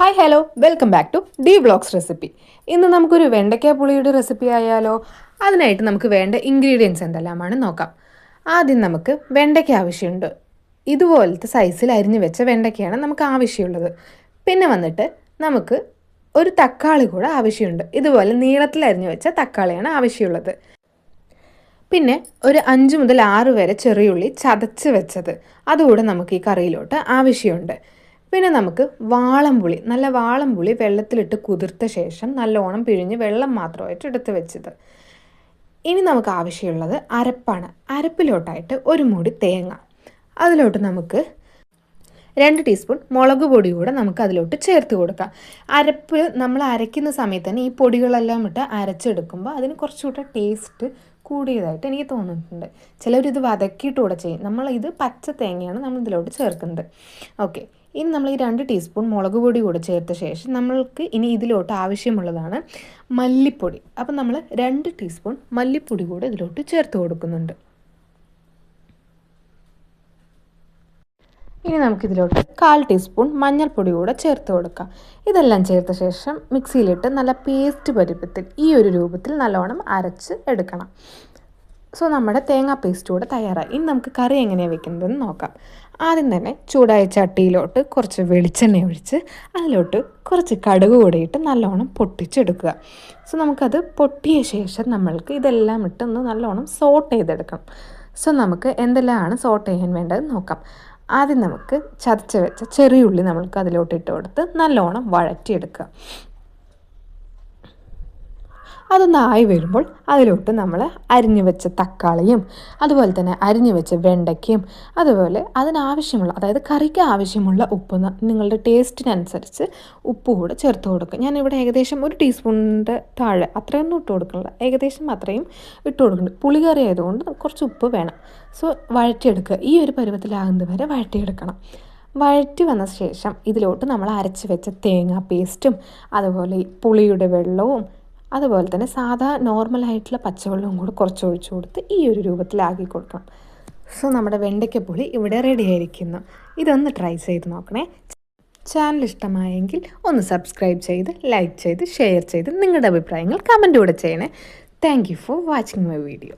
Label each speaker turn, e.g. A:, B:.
A: Hi hello welcome back to the blogs recipe ഇന്ന് നമുക്കൊരു വെണ്ടയ്ക്ക പുളിയുടെ റെസിപ്പി ആയാലോ അതിനായിട്ട് നമുക്ക് വേണ്ട ഇൻഗ്രീഡിയൻസ് എന്തെല്ലാമാണ് നോക്കാം. ആദ്യം നമുക്ക് വെണ്ടയ്ക്ക ആവശ്യമുണ്ട്. ഇതുപോലത്തെ സൈസിൽ അരിഞ്ഞു വെച്ച വെണ്ടയ്ക്കയാണ് നമുക്ക് ആവശ്യമുള്ളത്. പിന്നെ വന്നിട്ട് നമുക്ക് ഒരു തക്കാളി കൂടെ ആവശ്യമുണ്ട്. ഇതുപോലെ നീളത്തിൽ അരിഞ്ഞു വെച്ച തക്കാളിയാണ് ആവശ്യമുള്ളത്. പിന്നെ ഒരു അഞ്ച് മുതൽ ആറ് വരെ ചെറിയുള്ളി ചതച്ച് വെച്ചത്. അതുകൂടെ നമുക്ക് ഈ കറിയിലോട്ട് ആവശ്യമുണ്ട്. പിന്നെ നമുക്ക് വാളംപുളി നല്ല വാളംപുളി വെള്ളത്തിലിട്ട് കുതിർത്ത ശേഷം നല്ലോണം പിഴിഞ്ഞ് വെള്ളം മാത്രമായിട്ട് എടുത്ത് വെച്ചത്. ഇനി നമുക്ക് ആവശ്യമുള്ളത് അരപ്പാണ്. അരപ്പിലോട്ടായിട്ട് ഒരു മുടി തേങ്ങ. അതിലോട്ട് നമുക്ക് രണ്ട് ടീസ്പൂൺ മുളക് പൊടി കൂടെ നമുക്ക് അതിലോട്ട് ചേർത്ത് കൊടുക്കാം. അരപ്പ് നമ്മൾ അരയ്ക്കുന്ന സമയത്ത് തന്നെ ഈ പൊടികളെല്ലാം ഇട്ട് അരച്ചെടുക്കുമ്പോൾ അതിന് കുറച്ചുകൂടെ ടേസ്റ്റ് കൂടിയതായിട്ട് എനിക്ക് തോന്നിയിട്ടുണ്ട് ചിലരിത് വതക്കിയിട്ടുകൂടെ ചെയ്യും. നമ്മളിത് പച്ച തേങ്ങയാണ് നമ്മൾ ഇതിലോട്ട് ചേർക്കുന്നത്. ഓക്കെ. ഇനി നമ്മൾ ഈ രണ്ട് ടീസ്പൂൺ മുളക് പൊടി കൂടെ ചേർത്ത ശേഷം നമ്മൾക്ക് ഇനി ഇതിലോട്ട് ആവശ്യമുള്ളതാണ് മല്ലിപ്പൊടി. അപ്പം നമ്മൾ രണ്ട് ടീസ്പൂൺ മല്ലിപ്പൊടി കൂടെ ഇതിലോട്ട് ചേർത്ത് കൊടുക്കുന്നുണ്ട്. ഇനി നമുക്കിതിലോട്ട് കാൽ ടീസ്പൂൺ മഞ്ഞൾപ്പൊടി കൂടെ ചേർത്ത് കൊടുക്കാം. ഇതെല്ലാം ചേർത്ത ശേഷം മിക്സിയിലിട്ട് നല്ല പേസ്റ്റ് പരുപ്പത്തിൽ ഈ ഒരു രൂപത്തിൽ നല്ലോണം അരച്ച് എടുക്കണം. സോ നമ്മുടെ തേങ്ങാ പേസ്റ്റ് കൂടെ തയ്യാറായി. ഇനി നമുക്ക് കറി എങ്ങനെയാണ് വെക്കുന്നതെന്ന് നോക്കാം. ആദ്യം തന്നെ ചൂടായ ചട്ടിയിലോട്ട് കുറച്ച് വെളിച്ചെണ്ണ ഒഴിച്ച് അതിലോട്ട് കുറച്ച് കടുക് കൂടെ ഇട്ട് നല്ലോണം പൊട്ടിച്ചെടുക്കുക. സോ നമുക്കത് പൊട്ടിയ ശേഷം നമ്മൾക്ക് ഇതെല്ലാം ഇട്ട് ഒന്ന് നല്ലോണം സോട്ട് ചെയ്തെടുക്കണം. സോ നമുക്ക് എന്തെല്ലാമാണ് സോട്ട് ചെയ്യാൻ വേണ്ടത് നോക്കാം. ആദ്യം നമുക്ക് ചതച്ച് വെച്ച ചെറിയുള്ളി നമ്മൾക്ക് അതിലോട്ട് ഇട്ട് കൊടുത്ത് നല്ലോണം വഴറ്റിയെടുക്കുക. അതൊന്ന് ആയി വരുമ്പോൾ അതിലോട്ട് നമ്മൾ അരിഞ്ഞു വെച്ച തക്കാളിയും അതുപോലെ തന്നെ അരിഞ്ഞു വെച്ച വെണ്ടയ്ക്കയും അതുപോലെ അതിനാവശ്യമുള്ള അതായത് കറിക്ക് ആവശ്യമുള്ള ഉപ്പ് നിങ്ങളുടെ ടേസ്റ്റിനനുസരിച്ച് ഉപ്പ് കൂടെ ചേർത്ത് കൊടുക്കുക. ഞാനിവിടെ ഏകദേശം ഒരു ടീസ്പൂണിന്റെ താഴെ അത്രയൊന്നും ഇട്ട് കൊടുക്കുന്നില്ല. ഏകദേശം അത്രയും ഇട്ട് കൊടുക്കുന്നുണ്ട്. പുളികറി ആയതുകൊണ്ട് കുറച്ച് ഉപ്പ് വേണം. സോ വഴറ്റിയെടുക്കുക. ഈ ഒരു പരുവത്തിലാകുന്നത് വരെ വഴറ്റിയെടുക്കണം. വഴറ്റി വന്ന ശേഷം ഇതിലോട്ട് നമ്മൾ അരച്ച് വെച്ച തേങ്ങ പേസ്റ്റും അതുപോലെ പുളിയുടെ വെള്ളവും അതുപോലെ തന്നെ സാധാ നോർമലായിട്ടുള്ള പച്ചവെള്ളവും കൂടി കുറച്ച് ഒഴിച്ചു കൊടുത്ത് ഈ ഒരു രൂപത്തിലാക്കി കൊടുക്കണം. സോ നമ്മുടെ വെണ്ടയ്ക്കപ്പുളി ഇവിടെ റെഡി ആയിരിക്കുന്നു. ഇതൊന്ന് ട്രൈ ചെയ്ത് നോക്കണേ. ചാനൽ ഇഷ്ടമായെങ്കിൽ ഒന്ന് സബ്സ്ക്രൈബ് ചെയ്ത് ലൈക്ക് ചെയ്ത് ഷെയർ ചെയ്ത് നിങ്ങളുടെ അഭിപ്രായങ്ങൾ കമന്റൂടെ ചെയ്യണേ. Thank you for watching my video